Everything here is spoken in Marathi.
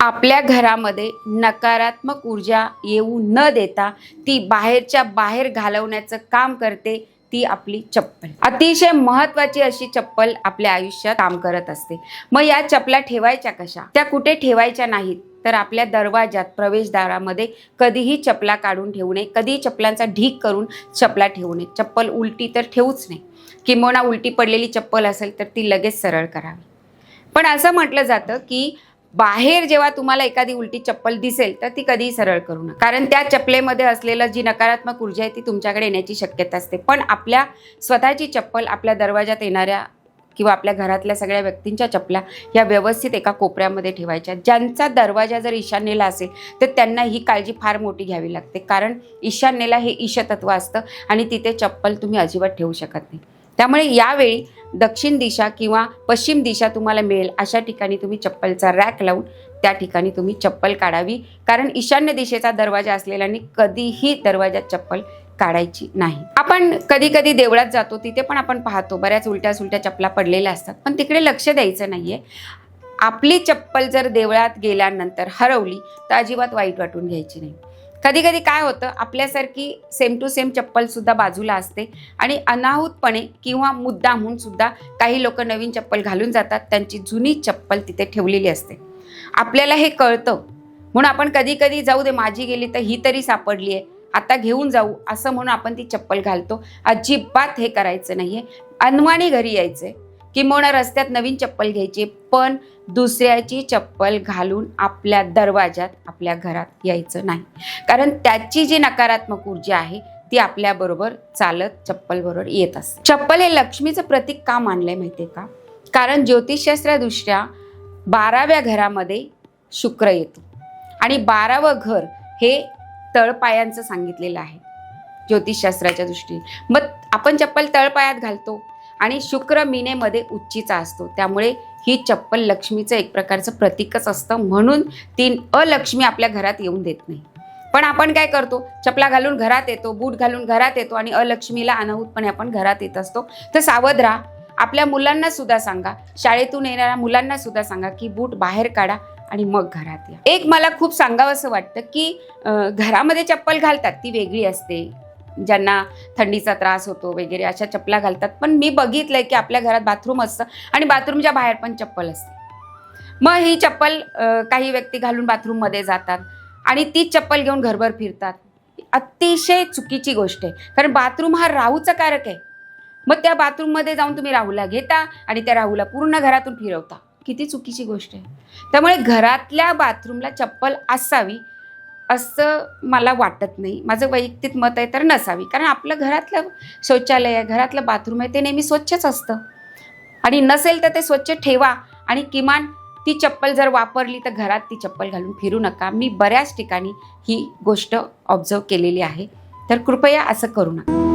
आपल्या घरामध्ये नकारात्मक ऊर्जा येऊ न देता ती बाहेरच्या बाहेर घालवण्याचं काम करते ती आपली चप्पल. अतिशय महत्वाची अशी चप्पल आपल्या आयुष्यात काम करत असते. मग या चपला ठेवायच्या कशा? त्या कुठे ठेवायच्या नाहीत तर आपल्या दरवाजात प्रवेशद्वारामध्ये कधीही चपला काढून ठेवू नये. कधीही चपलांचा ढीक करून चपला ठेवू नये. चप्पल उलटी तर ठेवूच नाही किंबहुना उलटी पडलेली चप्पल असेल तर ती लगेच सरळ करावी. पण असं म्हटलं जातं की बाहेर जेव्हा तुम्हाला एखादी उलटी चप्पल दिसेल तर ती कधीही सरळ करू नका. कारण त्या चपलेमध्ये असलेलं जी नकारात्मक ऊर्जा आहे ती तुमच्याकडे येण्याची शक्यता असते. पण आपल्या स्वतःची चप्पल आपल्या दरवाजात येणाऱ्या किंवा आपल्या घरातल्या सगळ्या व्यक्तींच्या चपल्या या व्यवस्थित एका कोपऱ्यामध्ये ठेवायच्या. ज्यांचा दरवाजा जर ईशान्येला असेल तर त्यांना ही काळजी फार मोठी घ्यावी लागते. कारण ईशान्येला हे ईशतत्व असतं आणि तिथे चप्पल तुम्ही अजिबात ठेवू शकत नाही. त्यामुळे यावेळी दक्षिण दिशा किंवा पश्चिम दिशा तुम्हाला मिळेल. अशा ठिकाणी तुम्ही चप्पलचा रॅक लावून त्या ठिकाणी तुम्ही चप्पल काढावी. कारण ईशान्य दिशेचा दरवाजा असलेल्याने कधीही दरवाजात चप्पल काढायची नाही. आपण कधी कधी देवळात जातो तिथे पण आपण पाहतो बऱ्याच उलट्या सुलट्या चपला पडलेल्या असतात. पण तिकडे लक्ष द्यायचं नाहीये. आपली चप्पल जर देवळात गेल्यानंतर हरवली तर अजिबात वाईट वाटून घ्यायची नाही. कधी कधी काय होतं आपल्यासारखी सेम टू सेम चप्पल सुद्धा बाजूला असते आणि अनाहूतपणे किंवा मुद्दामहून सुद्धा काही लोक नवीन चप्पल घालून जातात त्यांची जुनी चप्पल तिथे ठेवलेली असते. आपल्याला हे कळतं. म्हणून आपण कधी कधी जाऊ दे माझी गेली तर ही तरी सापडली आहे आता घेऊन जाऊ असं म्हणून आपण ती चप्पल घालतो. अजिबात हे करायचं नाही आहे अनवाणी घरी यायचं आहे किंबहुना रस्त्यात नवीन चप्पल घ्यायची पण दुसऱ्याची चप्पल घालून आपल्या दरवाजात आपल्या घरात यायचं नाही. कारण त्याची जी नकारात्मक ऊर्जा आहे ती आपल्याबरोबर चालत चप्पलबरोबर येत असते. चप्पल हे लक्ष्मीचं प्रतीक का मानलंय माहितीये का? कारण ज्योतिषशास्त्रादृष्ट्या बाराव्या घरामध्ये शुक्र येतो. आणि बारावं घर हे तळपायांचं सांगितलेलं आहे. ज्योतिषशास्त्राच्या दृष्टीने. मग आपण चप्पल तळपायात घालतो. आणि शुक्र मीनेमध्ये उच्चीचा असतो. त्यामुळे ही चप्पल लक्ष्मीचं एक प्रकारचं प्रतीकच असतं. म्हणून ती अलक्ष्मी आपल्या घरात येऊन देत नाही. पण आपण काय करतो? चपला घालून घरात येतो बूट घालून घरात येतो आणि अलक्ष्मीला अनाहूतपणे आपण घरात येत असतो. तर सावध राहा आपल्या मुलांना सुद्धा सांगा. शाळेतून येणाऱ्या मुलांना सुद्धा सांगा की बूट बाहेर काढा आणि मग घरात या. एक मला खूप सांगावंसं वाटतं की घरामध्ये चप्पल घालतात ती वेगळी असते. ज्यांना थंडीचा त्रास होतो वगैरे अशा चपला घालतात. पण मी बघितलंय की आपल्या घरात बाथरूम असतं आणि बाथरूमच्या बाहेर पण चप्पल असते. मग ही चप्पल काही व्यक्ती घालून बाथरूममध्ये जातात आणि तीच चप्पल घेऊन घरभर फिरतात. अतिशय चुकीची गोष्ट आहे. कारण बाथरूम हा राहूचा कारक आहे. मग त्या बाथरूममध्ये जाऊन तुम्ही राहूला घेता आणि त्या राहूला पूर्ण घरातून फिरवता. किती चुकीची गोष्ट आहे. त्यामुळे घरातल्या बाथरूमला चप्पल असावी असं मला वाटत नाही. माझं वैयक्तिक मत आहे तर नसावी. कारण आपलं घरातलं शौचालय आहे घरातलं बाथरूम आहे ते नेहमी स्वच्छच असतं. आणि नसेल तर ते स्वच्छ ठेवा. आणि किमान ती चप्पल जर वापरली तर घरात ती चप्पल घालून फिरू नका. मी बऱ्याच ठिकाणी ही गोष्ट ऑब्झर्व केलेली आहे. तर कृपया असं करू नका.